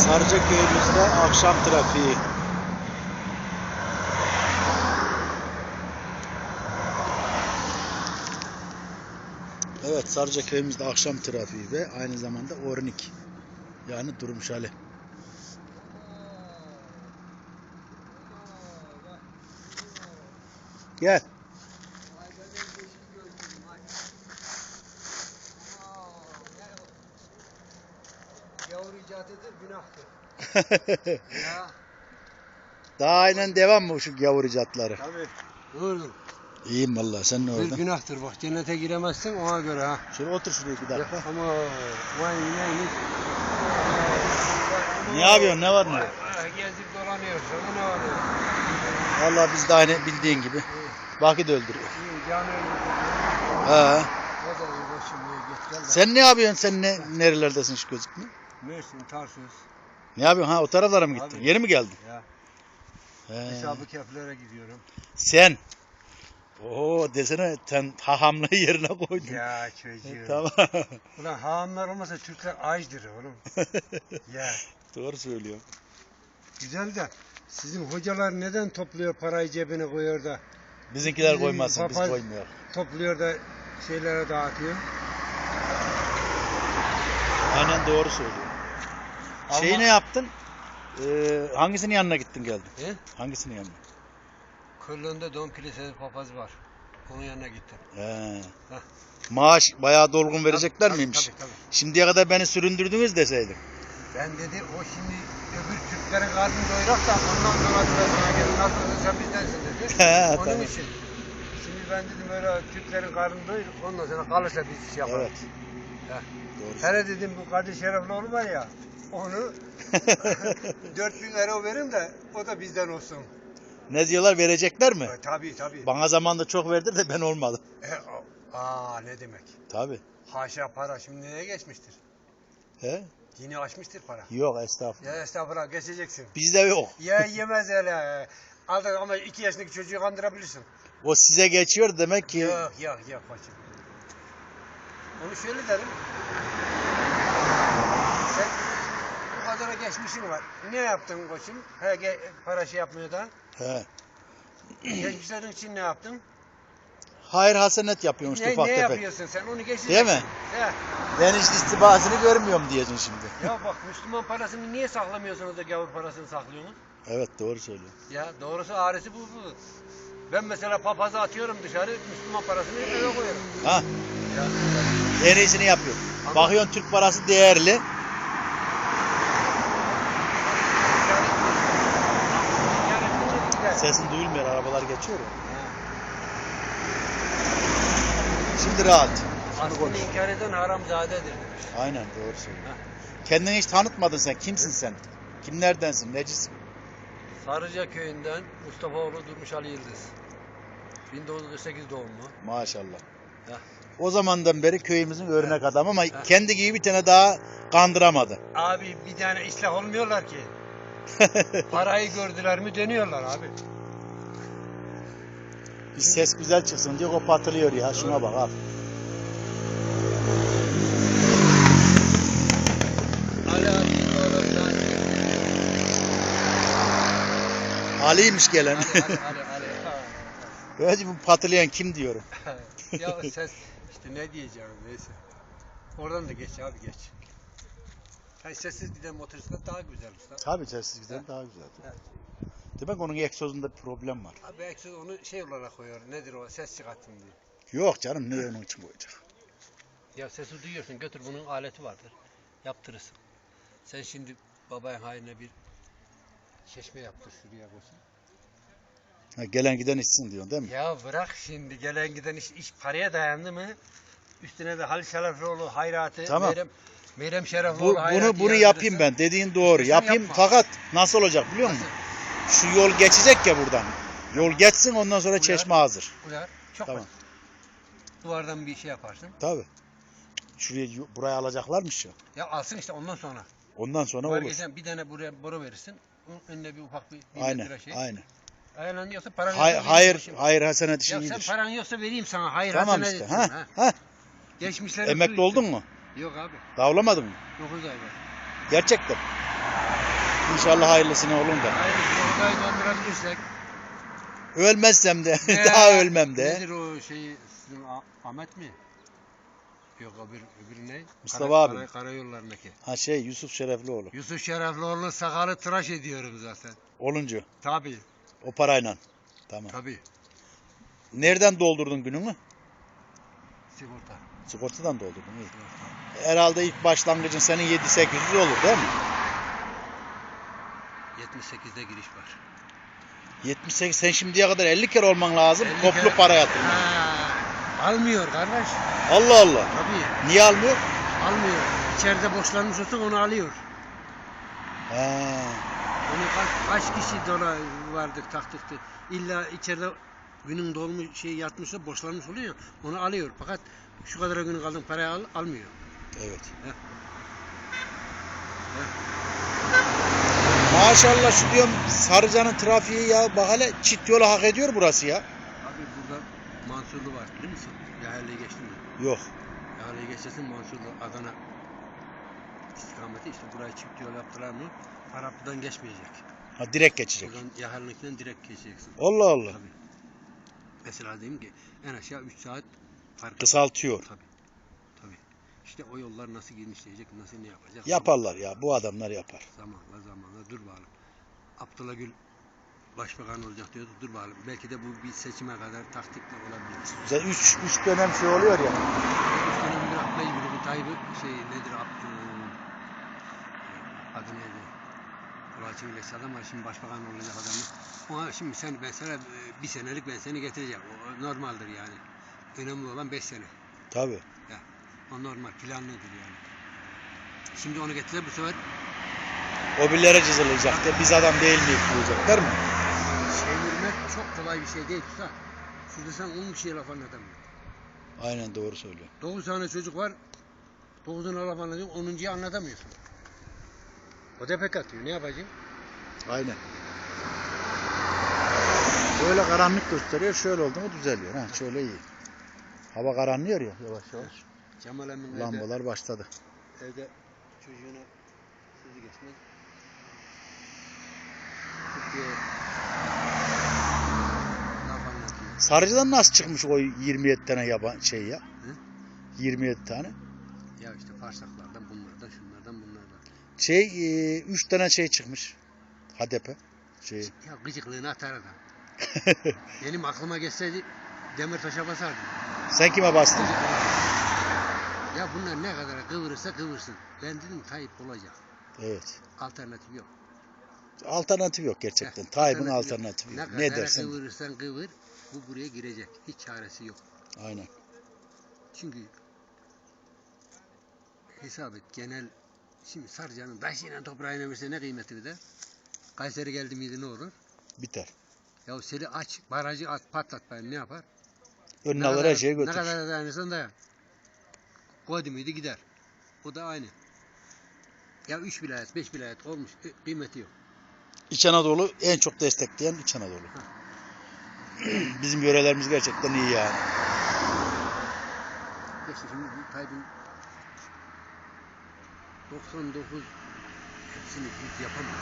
Sarıca köyümüzde akşam trafiği. Evet Sarıca köyümüzde akşam trafiği ve aynı zamanda Ornik. Yani Durmuşali. Gel. Yavru icat edir günahtır. Ya. Daha aynen devam mı şu gavur icatları? Tabii. Dur. İyiyim vallahi sen ne Bir orada? günahtır bak cennete giremezsin ona göre ha. Şöyle otur şuraya bir dakika. Ama vay neymiş. Ne yapıyorsun ne var ne yok? Ah, Gezip dolanıyorsun ne var ya? Vallahi biz de aynı bildiğin gibi. Vakit öldürüyor. İyi canı öldürdü. Ha. Ne de iyi başım iyi git gel de. Sen ne yapıyorsun? Sen ne nerelerdesin hiç gözükmüyor? Mersin, Tarsus. Ne yapıyorsun? Ha o taraflara mı gittin? Abi. Yeni mi geldin? Ya. He. Hesabı keflere gidiyorum. Sen. Oo desene sen hahamlığı yerine koydun. Ya çocuğum. Tamam. Ulan haamlar olmasa Türkler açdır oğlum. ya. Doğru söylüyorum. Güzel de sizin hocalar neden topluyor parayı cebine koyuyor da Bizimkiler Bizim koymasın biz koymuyor. topluyor da şeylere dağıtıyor. Aynen doğru söylüyor. Şeyi ne yaptın? Ee, hangisinin yanına gittin geldin? He? Hangisinin yanına? Kırlığında Dom Kilisesi papaz var. Onun yanına gittim. He. Heh. Maaş bayağı dolgun verecekler Tabii, miymiş? Tabii, tabii. Şimdiye kadar beni süründürdünüz deseydin. Ben dedi o şimdi öbür Türklerin karnını doyurak da ondan sonra sana gelir. Nasıl sen bizdensin dedi. He, Onun tabii. için. Şimdi ben dedim öyle Türklerin karnını doyur. Ondan sonra kalırsa biz iş yaparız. Evet. Heh. Doğru. Hele dedim bu Kadir Şereflioğlu var ya. Onu 4000 euro verin de o da bizden olsun. ne diyorlar verecekler mi? E, tabii tabii. Bana zamanında çok verdi de ben olmadım. E, o- aa ne demek? Tabi. Haşa para şimdi neye geçmiştir? He? Yine aşmıştır para. Yok estağfurullah. Ya estağfurullah geçeceksin. Bizde yok. Ya yemez öyle. Aldın ama iki yaşındaki çocuğu kandırabilirsin. O size geçiyor demek ki. Yok yok yok koçum. Onu şöyle derim. Sen bu kadara geçmişin var. Ne yaptın koçum? He, para şey yapmıyor da. He. Gençlerin için ne yaptın? Hayır hasenet yapıyormuş Ne, ufak ne tefek. yapıyorsun sen? Onu geçeceksin. Değil mi? He. Ben hiç istibasını görmüyorum diyeceksin şimdi. Ya bak Müslüman parasını niye saklamıyorsunuz da gavur parasını saklıyorsunuz? Evet doğru söylüyorsun. Ya doğrusu ağrısı bu bu. Ben mesela papazı atıyorum dışarı, Müslüman parasını eve koyuyorum. Ha Ya. en iyisini. Ama- Bakıyorsun Türk parası değerli. Sesin duyulmuyor arabalar geçiyor ya. Şimdi rahat. Aslında inkar eden haramzadedir demiş. Aynen doğru söylüyorsun. Kendini hiç tanıtmadın sen. Kimsin sen? Kimlerdensin? Necisin? Sarıca köyünden Mustafaoğlu Durmuş Ali Yıldız. 1948 doğumlu. Maşallah. Heh. O zamandan beri köyümüzün örnek adam ama kendi gibi bir tane daha kandıramadı. Abi bir tane ıslah olmuyorlar ki. Parayı gördüler mi dönüyorlar abi. Bir ses güzel çıksın diye o patılıyor ya. Şuna bak abi. Ali'ymiş gelen. Ali Ali Ali bu patlayan kim diyorum. Ya ses işte ne diyeceğim neyse. Oradan da geç abi geç. Hani sessiz giden motosiklet daha güzel usta. Tabii sessiz güzel daha güzel. Evet. Demek onun egzozunda bir problem var. Abi belki onu şey olarak koyuyor. Nedir o? Ses çıkartın diye. Yok canım ne onun için koyacak. Ya sesi duyuyorsun götür bunun aleti vardır. Yaptırırsın. Sen şimdi babanın haline bir çeşme yaptır şuraya koysun. Ha, gelen giden içsin diyorsun değil mi? Ya bırak şimdi gelen giden iş, iş paraya dayandı mı? Üstüne de Halil Şereflioğlu hayratı, Tamam. Meyrem, Meyrem Bu, bunu bunu yapayım ben. Dediğin doğru. Kesin Yapayım yapma. fakat nasıl olacak biliyor musun? Şu yol geçecek ya buradan. Yol geçsin ondan sonra Uyar. çeşme hazır. Uyar. Çok Tamam. basit. Duvardan bir şey yaparsın. Tabii. Şuraya buraya alacaklarmış ya. Ya alsın işte ondan sonra. Ondan sonra Duvar olur. geçen bir tane buraya boru verirsin. Onun önüne bir ufak bir, bir Aynen. şey. Aynen. Ayarlanıyorsa paran Hay- yoksa hayır vereyim. hayır hasenet işi Ya sen iyidir. paran yoksa vereyim sana. Hayır Tamam hasenet işte. Ha? ha. Ha? Geçmişlerin Emekli oldun mu? Yok abi. Davlamadın mı? 9 ay var. Gerçekten. İnşallah hayırlısını olun da. Hayır, odayı doldurabilirsek. Ölmezsem de Ee, daha ölmem de. Nedir o şeyi sizin Ah- Ahmet mi? Yok öbür, öbürü ne? Mustafa Kara- abi. Kara, karayollarındaki. Ha şey Yusuf Şereflioğlu. Yusuf Şereflioğlu'nun sakalı tıraş ediyorum zaten. Oluncu. Tabii. O parayla. Tamam. Tabii. Nereden doldurdun gününü? Sigorta. Sigortadan doldurdun. iyi. Herhalde ilk başlangıcın senin 7-800 olur değil mi? 78'de giriş var. 78 sen şimdiye kadar 50 kere olman lazım. 50 Toplu kere- para yatırman. Ha, almıyor kardeş. Allah Allah. Tabii. Niye almıyor? Almıyor. İçeride boşlanmış olsa onu alıyor. Ha. Onu kaç, kaç kişi dola vardık taktıktı. İlla içeride günün dolmuş şey yatmışsa boşlanmış oluyor onu alıyor. Fakat şu kadar günün kaldığın parayı al, almıyor. Evet. Heh. Maşallah şu diyorum Sarıcan'ın trafiği ya bak hele çit yolu hak ediyor burası ya. Abi burada Mansurlu var biliyor musun? Yahelli'yi geçtin mi? Yok. Yahelli'yi geçersin Mansurlu Adana istikameti işte buraya çift yol yaptılar mı? Para buradan geçmeyecek. Ha direkt geçecek. Buradan Yahelli'ninkinden direkt geçeceksin. Allah Allah. Tabii. Mesela diyeyim ki en aşağı 3 saat fark Kısaltıyor. Tabii. Tabii. İşte o yollar nasıl genişleyecek, nasıl ne yapacak? Yaparlar ya bu adamlar yapar. Zamanla zamanla dur bakalım. Abdullah Gül başbakan olacak diyordu. Dur bakalım. Belki de bu bir seçime kadar taktikle olabilir. 3 3 dönem şey oluyor ya. Üç dönem bir Abdullah Gül'ü bu Tayyip'i şey nedir Abdullah adı neydi? Kulaçın ile adam var şimdi başbakan olacak adamı. Ona şimdi sen mesela e, bir senelik ben seni getireceğim. O normaldir yani. Önemli olan 5 sene. Tabi. O normal planlıdır yani. Şimdi onu getirdiler bu sefer O birileri cızılacaktı. Biz adam değil miyiz diyecekler mi? çevirmek çok kolay bir şey değil usta. Şurada sen 10 kişiye laf anlatamıyorsun. Aynen doğru söylüyor. 9 tane çocuk var. 9'una laf anlatıyorsun, 10.yu anlatamıyorsun. O da pek atıyor. Ne yapacaksın? Aynen. Böyle karanlık gösteriyor. Şöyle oldu mu düzeliyor. Ha, şöyle iyi. Hava karanlıyor ya yavaş yavaş. Cemal Emin evde, Lambalar başladı. evde çocuğuna sözü geçmez. Sarıcıdan nasıl çıkmış o 27 tane yaban şey ya? 27 tane. Ya işte farsaklardan, bunlardan, şunlardan, bunlardan. Şey 3 tane şey çıkmış. HDP. Şey. Ya gıcıklığını atar adam. Benim aklıma geçseydi Demirtaş'a basardım. Sen kime bastın? Ya bunlar ne kadar kıvırırsa kıvırsın. Ben dedim Tayyip olacak. Evet. Alternatif yok. Alternatif yok gerçekten. Heh, Tayyip'in alternatif alternatifi Ne yok. kadar Ne dersen. kıvırırsan kıvır bu buraya girecek. Hiç çaresi yok. Aynen. Çünkü hesap et genel şimdi Sarıcan'ın taşıyla toprağıyla verse ne kıymeti bir de? Kayseri geldi miydi ne olur? Biter. Ya seni aç, barajı at, patlat ben ne yapar? Önüne Ne alır her şeyi Ne götürür. kadar dayanırsan dayan. Koydu muydu gider. O da aynı. Ya üç vilayet, beş vilayet olmuş. e, Kıymeti yok. İç Anadolu en çok destekleyen İç Anadolu. Bizim yörelerimiz gerçekten iyi yani. İşte şimdi Tayyip'in 99 hepsini biz yapamaz.